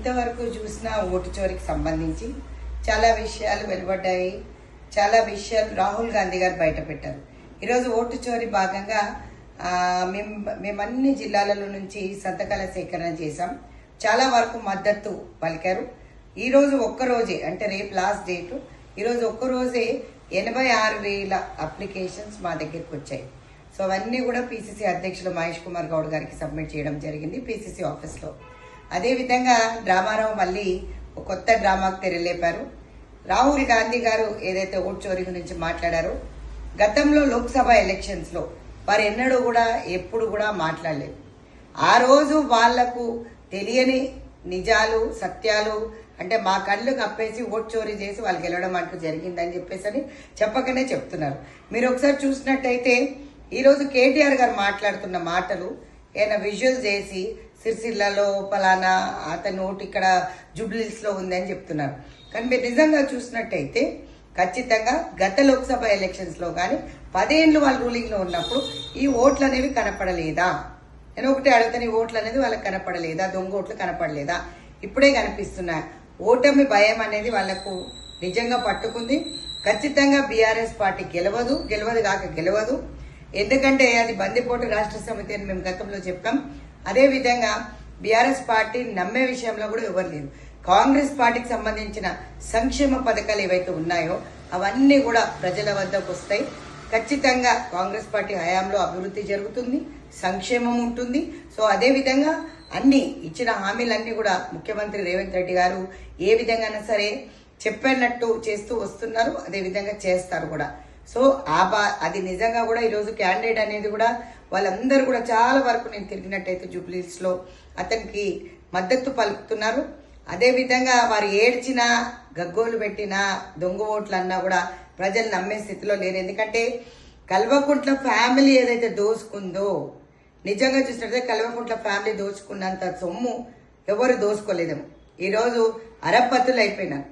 ఇంతవరకు చూసిన ఓటు చోరికి సంబంధించి చాలా విషయాలు వెలువడ్డాయి. చాలా విషయాలు రాహుల్ గాంధీ గారు బయట పెట్టారు. ఈరోజు ఓటు చోరీ భాగంగా మేము మేము అన్ని జిల్లాలలో నుంచి సంతకాల సేకరణ చేశాం. చాలా వరకు మద్దతు పలికారు. ఈరోజు ఒక్కరోజే అంటే రేపు లాస్ట్ డేటు. ఈరోజు ఒక్కరోజే ఎనభై ఆరు వేల అప్లికేషన్స్ మా దగ్గరికి వచ్చాయి. సో అవన్నీ కూడా పీసీసీ అధ్యక్షులు మహేష్ కుమార్ గౌడ్ గారికి సబ్మిట్ చేయడం జరిగింది పీసీసీ ఆఫీస్లో. అదేవిధంగా డ్రామారావు మళ్ళీ ఒక కొత్త డ్రామాకు తెరలేపారు. రాహుల్ గాంధీ గారు ఏదైతే ఓట్ చోరీ గురించి మాట్లాడారో గతంలో లోక్సభ ఎలక్షన్స్లో వారు ఎన్నడూ కూడా ఎప్పుడు కూడా మాట్లాడలేదు. ఆ రోజు వాళ్ళకు తెలియని నిజాలు సత్యాలు అంటే మా కళ్ళు కప్పేసి ఓట్ చోరీ చేసి వాళ్ళు గెలవడం అంటూ జరిగిందని చెప్పేసి అని చెప్పకనే చెప్తున్నారు. మీరు ఒకసారి చూసినట్టయితే ఈరోజు కేటీఆర్ గారు మాట్లాడుతున్న మాటలు ఏమైనా విజువల్స్ చేసి సిరిసిల్లలో పలానా అతని ఓటు ఇక్కడ జూబ్లీస్లో ఉందని ఉంది అని చెప్తున్నారు. కానీ మీరు నిజంగా చూసినట్టయితే ఖచ్చితంగా గత లోక్సభ ఎలక్షన్స్లో కానీ పదేళ్ళు వాళ్ళు రూలింగ్లో ఉన్నప్పుడు ఈ ఓట్లు అనేవి కనపడలేదా? నేను ఒకటి అడుగుతాను ఈ ఓట్లు అనేది వాళ్ళకి కనపడలేదా? దొంగ ఓట్లు కనపడలేదా? ఇప్పుడే కనిపిస్తున్నాయి. ఓటమి భయం అనేది వాళ్ళకు నిజంగా పట్టుకుంది. ఖచ్చితంగా బీఆర్ఎస్ పార్టీ గెలవదు గెలవదు కాక గెలవదు. ఎందుకంటే అది బందిపోటు రాష్ట్ర సమితి అని మేము గతంలో చెప్పాం. అదేవిధంగా బీఆర్ఎస్ పార్టీ నమ్మే విషయంలో కూడా ఎవరు లేరు. కాంగ్రెస్ పార్టీకి సంబంధించిన సంక్షేమ పథకాలు ఏవైతే ఉన్నాయో అవన్నీ కూడా ప్రజల వద్దకు వస్తాయి. ఖచ్చితంగా కాంగ్రెస్ పార్టీ హయాంలో అభివృద్ధి జరుగుతుంది సంక్షేమం ఉంటుంది. సో అదే విధంగా అన్ని ఇచ్చిన హామీలన్నీ కూడా ముఖ్యమంత్రి రేవంత్ రెడ్డి గారు ఏ విధంగానైనా సరే చెప్పినట్టు చేస్తూ వస్తున్నారు. అదే విధంగా చేస్తారు కూడా. సో ఆ బా అది నిజంగా కూడా ఈరోజు క్యాండిడేట్ అనేది కూడా వాళ్ళందరూ కూడా చాలా వరకు నేను తిరిగినట్టయితే జూబ్లీస్లో అతనికి మద్దతు పలుకుతున్నారు. అదేవిధంగా వారు ఏడ్చినా గగ్గోలు పెట్టినా దొంగ ఓట్లు అన్నా కూడా ప్రజలు నమ్మే స్థితిలో లేరు. ఎందుకంటే కల్వకుంట్ల ఫ్యామిలీ ఏదైతే దోసుకుందో నిజంగా చూసినట్లయితే కల్వకుంట్ల ఫ్యామిలీ దోచుకున్నంత సొమ్ము ఎవరు దోచుకోలేదేమో ఈరోజు అరపత్తులు అయిపోయినారు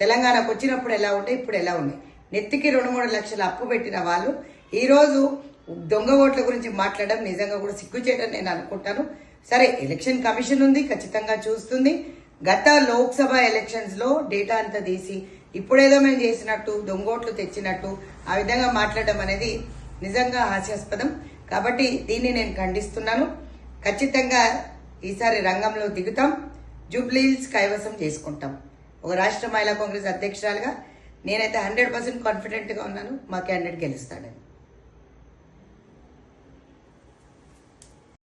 తెలంగాణకు వచ్చినప్పుడు ఎలా ఉంటే ఇప్పుడు ఎలా ఉన్నాయి? నెత్తికి రెండు మూడు లక్షల అప్పు పెట్టిన వాళ్ళు ఈరోజు దొంగ ఓట్ల గురించి మాట్లాడడం నిజంగా కూడా సిగ్గుచేయడం నేను అనుకుంటాను. సరే ఎలక్షన్ కమిషన్ ఉంది ఖచ్చితంగా చూస్తుంది. గత లోక్సభ ఎలక్షన్స్లో డేటా అంతా తీసి ఇప్పుడేదో మేము చేసినట్టు దొంగోట్లు తెచ్చినట్టు ఆ విధంగా మాట్లాడడం అనేది నిజంగా హాస్యాస్పదం. కాబట్టి దీన్ని నేను ఖండిస్తున్నాను. ఖచ్చితంగా ఈసారి రంగంలో దిగుతాం. జూబ్లీల్స్ కైవసం చేసుకుంటాం. ఒక రాష్ట్ర మహిళా కాంగ్రెస్ అధ్యక్షురాలుగా నేనైతే హండ్రెడ్ పర్సెంట్ కాన్ఫిడెంట్గా ఉన్నాను మా క్యాండిడేట్ గెలుస్తాడని.